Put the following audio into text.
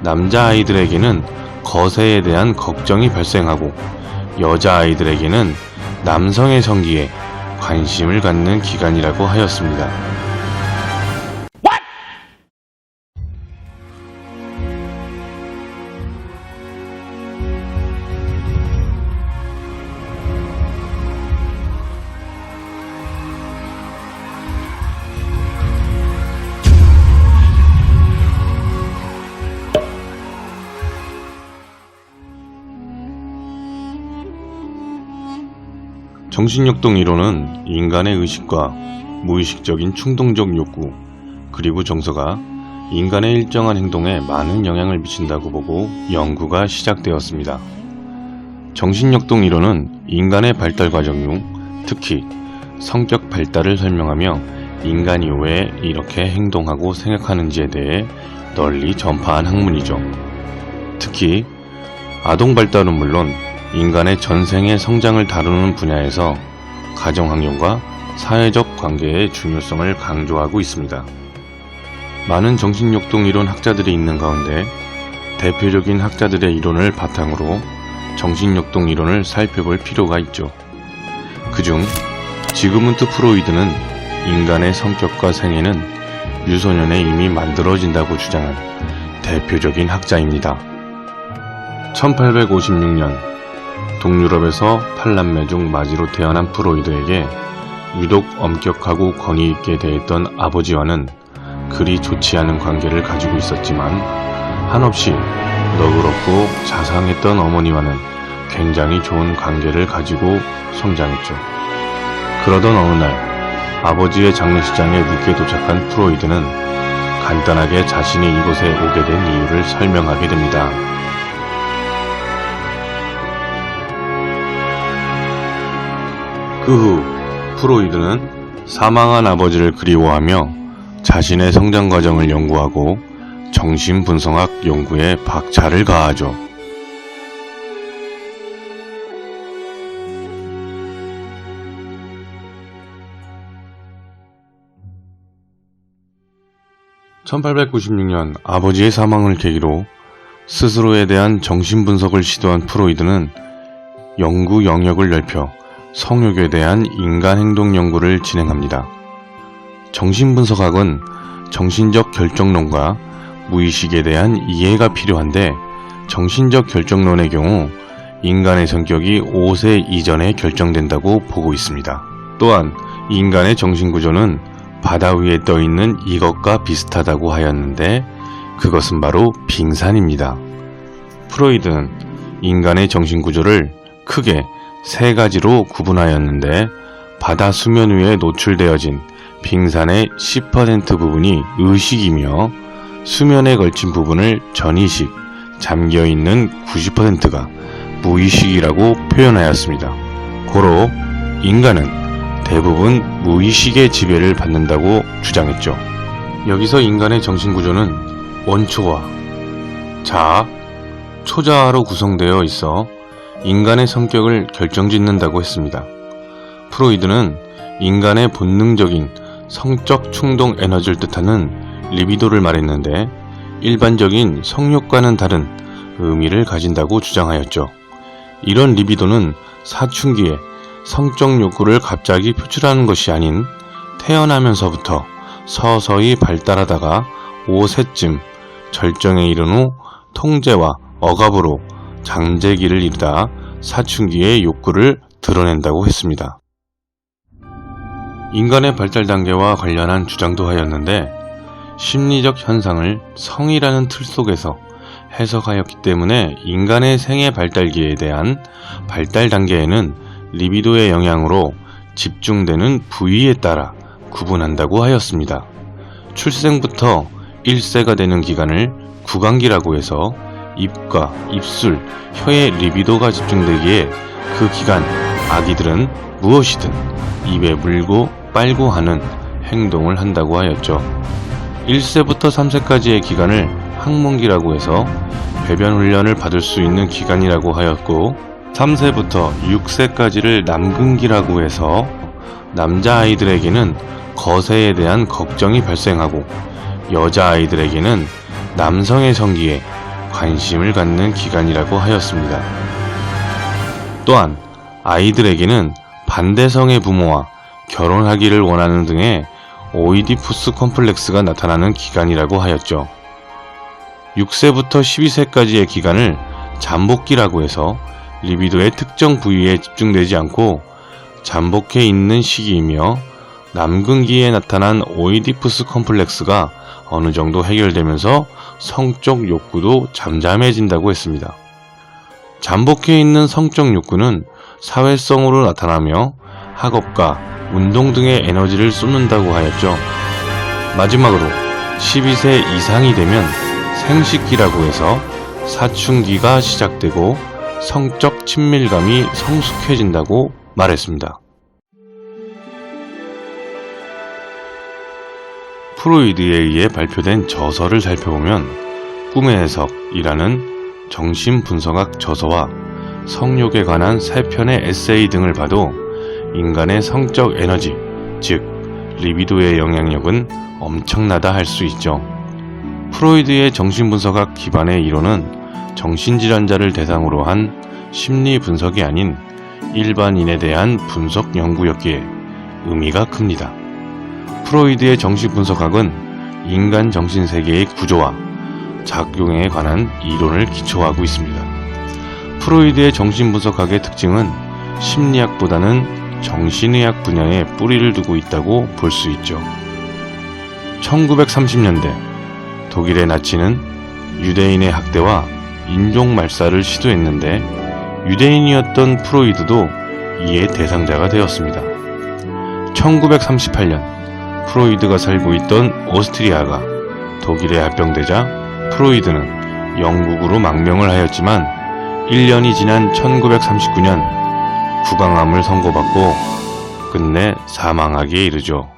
남자아이들에게는 거세에 대한 걱정이 발생하고 여자아이들에게는 남성의 성기에 관심을 갖는 기간이라고 하였습니다. 정신역동 이론은 인간의 의식과 무의식적인 충동적 욕구, 그리고 정서가 인간의 일정한 행동에 많은 영향을 미친다고 보고 연구가 시작되었습니다. 정신역동 이론은 인간의 발달 과정 중 특히 성격 발달을 설명하며 인간이 왜 이렇게 행동하고 생각하는지에 대해 널리 전파한 학문이죠. 특히 아동 발달은 물론 인간의 전생의 성장을 다루는 분야에서 가정환경과 사회적 관계의 중요성을 강조하고 있습니다. 많은 정신역동 이론 학자들이 있는 가운데 대표적인 학자들의 이론을 바탕으로 정신역동 이론을 살펴볼 필요가 있죠. 그중 지그문트 프로이드는 인간의 성격과 생애는 유소년에 이미 만들어진다고 주장한 대표적인 학자입니다. 1856년 동유럽에서 팔남매 중 마지로 태어난 프로이드에게 유독 엄격하고 권위 있게 대했던 아버지와는 그리 좋지 않은 관계를 가지고 있었지만 한없이 너그럽고 자상했던 어머니와는 굉장히 좋은 관계를 가지고 성장했죠. 그러던 어느 날 아버지의 장례식장에 늦게 도착한 프로이드는 간단하게 자신이 이곳에 오게 된 이유를 설명하게 됩니다. 그 후 프로이드는 사망한 아버지를 그리워하며 자신의 성장 과정을 연구하고 정신분석학 연구에 박차를 가하죠. (1896년) 아버지의 사망을 계기로 스스로에 대한 정신분석을 시도한 프로이드는 연구 영역을 넓혀 성욕에 대한 인간 행동 연구를 진행합니다. 정신분석학은 정신적 결정론과 무의식에 대한 이해가 필요한데 정신적 결정론의 경우 인간의 성격이 5세 이전에 결정된다고 보고 있습니다. 또한 인간의 정신구조는 바다 위에 떠 있는 이것과 비슷하다고 하였는데 그것은 바로 빙산입니다. 프로이드는 인간의 정신구조를 크게 세 가지로 구분하였는데 바다 수면 위에 노출되어진 빙산의 10% 부분이 의식이며 수면에 걸친 부분을 전의식, 잠겨 있는 90%가 무의식이라고 표현하였습니다. 고로 인간은 대부분 무의식의 지배를 받는다고 주장했죠. 여기서 인간의 정신구조는 원초와 자아, 초자아로 구성되어 있어 인간의 성격을 결정짓는다고 했습니다. 프로이드는 인간의 본능적인 성적 충동 에너지를 뜻하는 리비도를 말했는데 일반적인 성욕과는 다른 의미를 가진다고 주장하였죠. 이런 리비도는 사춘기에 성적 욕구를 갑자기 표출하는 것이 아닌 태어나면서부터 서서히 발달하다가 5세쯤 절정에 이른 후 통제와 억압으로 장제기를 이르다 사춘기의 욕구를 드러낸다고 했습니다. 인간의 발달 단계와 관련한 주장도 하였는데 심리적 현상을 성이라는 틀 속에서 해석하였기 때문에 인간의 생애 발달기에 대한 발달 단계에는 리비도의 영향으로 집중되는 부위에 따라 구분한다고 하였습니다. 출생부터 1세가 되는 기간을 구강기라고 해서 입과 입술, 혀의 리비도가 집중되기에 그 기간 아기들은 무엇이든 입에 물고 빨고 하는 행동을 한다고 하였죠. 1세부터 3세까지의 기간을 항문기라고 해서 배변 훈련을 받을 수 있는 기간이라고 하였고 3세부터 6세까지를 남근기라고 해서 남자아이들에게는 거세에 대한 걱정이 발생하고 여자아이들에게는 남성의 성기에 관심을 갖는 기간이라고 하였습니다. 또한 아이들에게는 반대성의 부모와 결혼하기를 원하는 등의 오이디푸스 컴플렉스가 나타나는 기간이라고 하였죠. 6세부터 12세까지의 기간을 잠복기라고 해서 리비도의 특정 부위에 집중되지 않고 잠복해 있는 시기이며 남근기에 나타난 오이디푸스 컴플렉스가 어느 정도 해결되면서 성적 욕구도 잠잠해진다고 했습니다. 잠복해 있는 성적 욕구는 사회성으로 나타나며 학업과 운동 등의 에너지를 쏟는다고 하였죠. 마지막으로 12세 이상이 되면 생식기라고 해서 사춘기가 시작되고 성적 친밀감이 성숙해진다고 말했습니다. 프로이드에 의해 발표된 저서를 살펴보면 꿈의 해석이라는 정신분석학 저서와 성욕에 관한 세 편의 에세이 등을 봐도 인간의 성적 에너지, 즉 리비도의 영향력은 엄청나다 할 수 있죠. 프로이드의 정신분석학 기반의 이론은 정신질환자를 대상으로 한 심리 분석이 아닌 일반인에 대한 분석 연구였기에 의미가 큽니다. 프로이드의 정신분석학은 인간 정신 세계의 구조와 작용에 관한 이론을 기초하고 있습니다. 프로이드의 정신 분석학의 특징은 심리학보다는 정신의학 분야에 뿌리를 두고 있다고 볼 수 있죠. 1930년대 독일의 나치는 유대인의 학대와 인종 말살을 시도했는데 유대인이었던 프로이드도 이에 대상자가 되었습니다. 1938년 프로이드가 살고 있던 오스트리아가 독일에 합병되자 프로이드는 영국으로 망명을 하였지만 1년이 지난 1939년 구강암을 선고받고 끝내 사망하기에 이르죠.